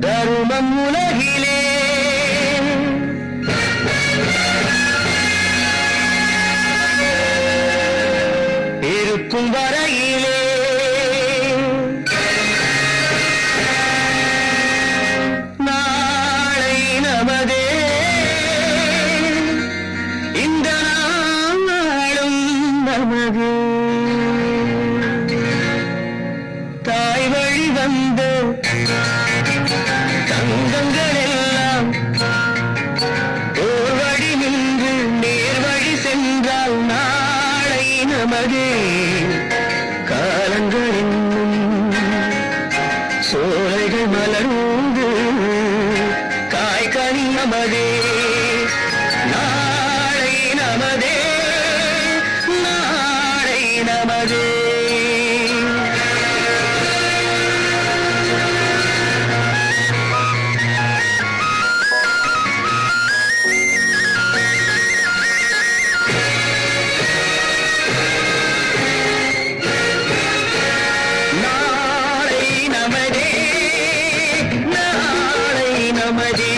தருமம் உலகிலே இருக்கும் வரையிலே. நாளை நமதே. இந்த நாளும் நமது. தாய் வழி வந்த அழகே காலங்கள் என்னும் சோலைகள் மலர்ந்து காய்கனி நமதே நாளை நமதே நாளை நமதே. நாளை நமதே நாளை நமதே